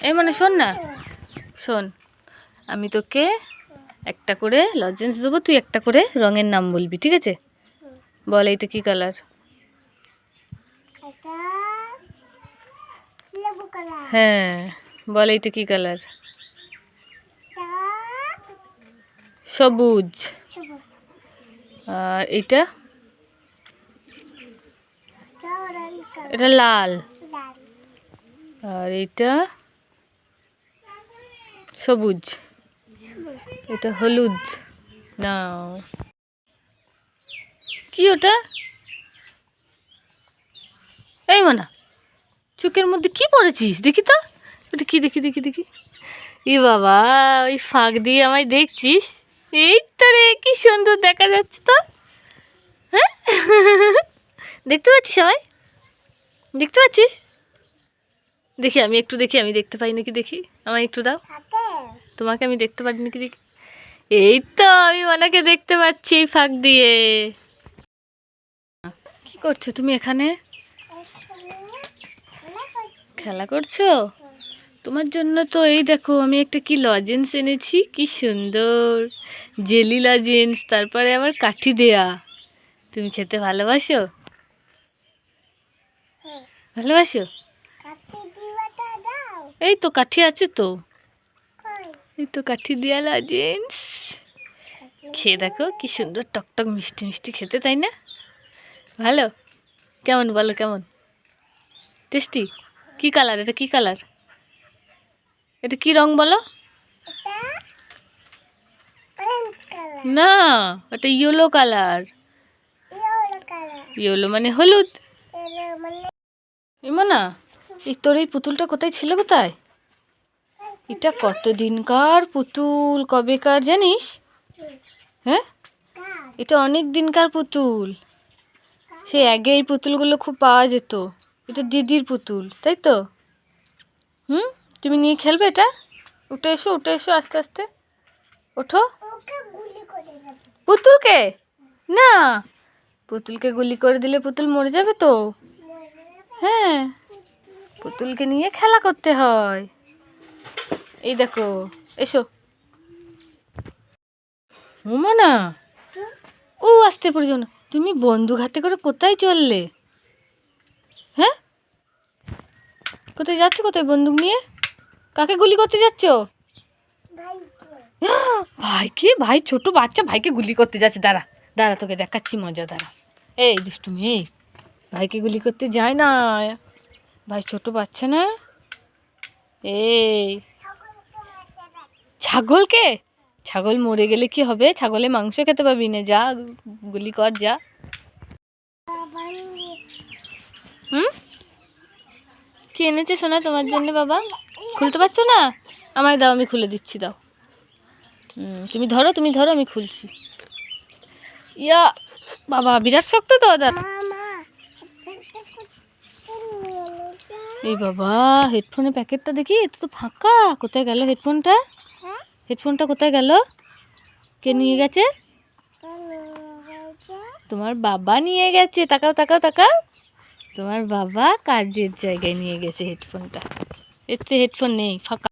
এই মানে শোন না। শোন আমি তোকে একটা করে লজেন্স দেবো তুই একটা করে রঙের নাম বলবি ঠিক আছে? বল এইটা কি কালার এটা হ্যাঁ বল এইটা কি কালার সবুজ। আর এইটা? এটা এটা লাল। লাল। আর এইটা? সবুজ। এটা হলুদ। নাও। কি ওটা? এই মানা, চোখের মধ্যে কি পড়েছিস? দেখি তো। ওটা কি? দেখি দেখি দেখি। ই বাবা, ওই ফাঁক দিয়ে আমায় দেখছিস? এই তো রে, কি সুন্দর দেখা যাচ্ছে তো। হ্যাঁ? দেখতে পাচ্ছিস সবাই দেখতে পাচ্ছিস? দেখি আমি একটু দেখি আমি দেখতে পাই নাকি দেখি। আমায় একটু দাও। তোমাকে আমি দেখতে পারি নাকি দেখি? এই তো আমি ওনাকে দেখতে পাচ্ছি এই ফাঁক দিয়ে। কি করছ তুমি এখানে? খেলা করছ? তোমার জন্য তো এই দেখো আমি একটা কি লজেন্স এনেছি কি সুন্দর। জেলি লজেন্স তারপরে আবার কাঠি দেয়া। তুমি খেতে ভালোবাসো? ভালোবাসো? দিওয়াটা দাও এই তো কাঠি আছে তো। এই তো কাঠি দেয়া লজেন্স কাছে খেয়ে দেখো কি সুন্দর টকটক মিষ্টি মিষ্টি খেতে তাই না? ভালো? কেমন বলো কেমন? টেস্টি? কি কালার? এটা কি কালার? এটা কি রং বলো? না এটা ইয়েলো কালার ইয়েলো মানে হলুদ। মানে ইমনা? এই তোর এই পুতুলটা কোথায় ছিল কোথায়? এটা কত দিনকার পুতুল? কবেকার জানিস? হ্যাঁ? এটা অনেক দিনকার পুতুল। সে আগে এই পুতুলগুলো খুব পাওয়া যেত। এটা দিদির পুতুল, তাই তো? হুম? তুমি নিয়ে খেলবে এটা? উঠে এসো উঠে এসো আস্তে আস্তে। ওঠো। পুতুলকে? না। পুতুলকে গুলি করে দিলে পুতুল মরে যাবে তো? হ্যাঁ। পুতুলকে নিয়ে খেলা করতে হয়। এই দেখো, এসো। না ও আসতে পড়ে না। তুমি বন্দুক হাতে করে কোথায় চললে? হ্যাঁ? কোথায় যাচ্ছ? কোথায় বন্দুক নিয়ে? কাকে গুলি করতে যাচ্ছ? ভাই ভাইকে, ভাই, ছোট বাচ্চা ভাইকে গুলি করতে যাচ্ছে। দাঁড়া দাঁড়া, তোকে দেখাচ্ছি মজা, দাঁড়া। এই, দুষ্টুমি, ভাইকে গুলি করতে যায় না। ভাই, ছোট বাচ্চা না? এই। ছাগলকে? ছাগল মরে গেলে কি হবে? ছাগলে মাংস খেতে পাবি না, যা, গুলি কর, যা। হুম? কি এনেছে সোনা তোমার জন্য বাবা? খুলতে পারছ না? আমায় দাও, আমি খুলে দিচ্ছি, দাও। তুমি ধরো তুমি ধরো, আমি খুলছি। ইয়া, বাবা, বিরাট শক্ত তো মামা এই বাবা হেডফোনের প্যাকেটটা দেখি এটা তো ফাঁকা। কোথায় গেল হেডফোনটা? হ্যাঁ? হেডফোনটা কোথায় গেল? কে নিয়ে গেছে? তোমার বাবা নিয়ে গেছে। তাকাও তাকাও তাকাও। তোমার বাবা কাজের জায়গায় নিয়ে গেছে হেডফোনটা। এতে হেডফোন নেই ফাঁকা।